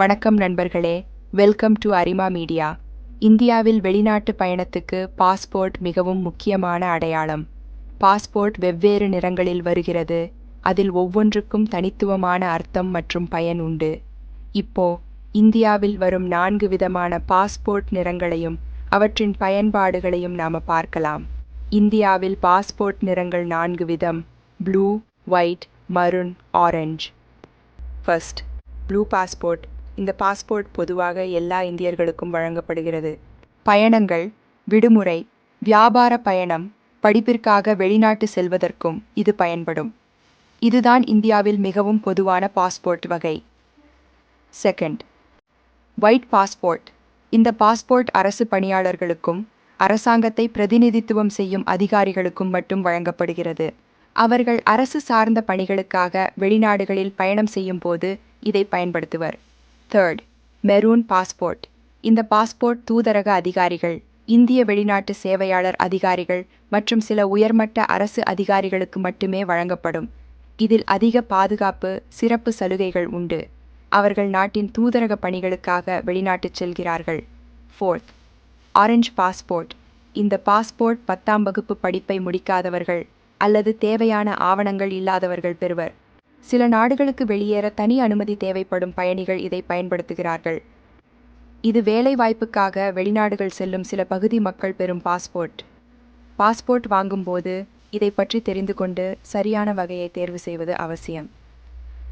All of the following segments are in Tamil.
வணக்கம் நண்பர்களே. வெல்கம் டு அரிமா மீடியா இந்தியாவில் வெளிநாட்டு பயணத்துக்கு பாஸ்போர்ட் மிகவும் முக்கியமான அடையாளம். பாஸ்போர்ட் வெவ்வேறு நிறங்களில் வருகிறது. அதில் ஒவ்வொன்றுக்கும் தனித்துவமான அர்த்தம் மற்றும் பயன் உண்டு. இப்போ இந்தியாவில் வரும் நான்கு விதமான பாஸ்போர்ட் நிறங்களையும் அவற்றின் பயன்பாடுகளையும் நாம் பார்க்கலாம். இந்தியாவில் பாஸ்போர்ட் நிறங்கள் நான்கு விதம். Blue white maroon orange first blue passport இந்த பாஸ்போர்ட் பொதுவாக எல்லா இந்தியர்களுக்கும் வழங்கப்படுகிறது. பயணங்கள் விடுமுறை வியாபார பயணம் படிப்பிற்காக வெளிநாட்டு செல்வதற்கும் இது பயன்படும். இதுதான் இந்தியாவில் மிகவும் பொதுவான பாஸ்போர்ட் வகை. Second white passport. இந்த பாஸ்போர்ட் அரசு பணியாளர்களுக்கும் அரசாங்கத்தை பிரதிநிதித்துவம் செய்யும் அதிகாரிகளுக்கும் மட்டும் வழங்கப்படுகிறது. அவர்கள் அரசு சார்ந்த பணிகளுக்காக வெளிநாடுகளில் பயணம் செய்யும் போது இதை பயன்படுத்துவர். தேர்ட் மெரூன் பாஸ்போர்ட் இந்த பாஸ்போர்ட் தூதரக அதிகாரிகள் இந்திய வெளிநாட்டு சேவையாளர் அதிகாரிகள் மற்றும் சில உயர்மட்ட அரசு அதிகாரிகளுக்கு மட்டுமே வழங்கப்படும். இதில் அதிக பாதுகாப்பு சிறப்பு சலுகைகள் உண்டு. அவர்கள் நாட்டின் தூதரக பணிகளுக்காக வெளிநாட்டுச் செல்கிறார்கள். ஃபோர்த் ஆரஞ்சு பாஸ்போர்ட் இந்த பாஸ்போர்ட் பத்தாம் வகுப்பு படிப்பை முடிக்காதவர்கள் அல்லது தேவையான ஆவணங்கள் இல்லாதவர்கள் பெறுவர். சில நாடுகளுக்கு வெளியேற தனி அனுமதி தேவைப்படும் பயணிகள் இதை பயன்படுத்துகிறார்கள். இது வேலைவாய்ப்புக்காக வெளிநாடுகள் செல்லும் சில பகுதி மக்கள் பெறும் பாஸ்போர்ட். பாஸ்போர்ட் வாங்கும்போது இதை பற்றி தெரிந்து கொண்டு சரியான வகையை தேர்வு செய்வது அவசியம்.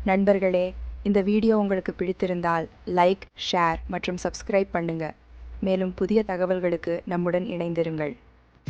நண்பர்களே இந்த வீடியோ உங்களுக்கு பிடித்திருந்தால் லைக் ஷேர் மற்றும் சப்ஸ்கிரைப் பண்ணுங்க. மேலும் புதிய தகவல்களுக்கு நம்முடன் இணைந்திருங்கள்.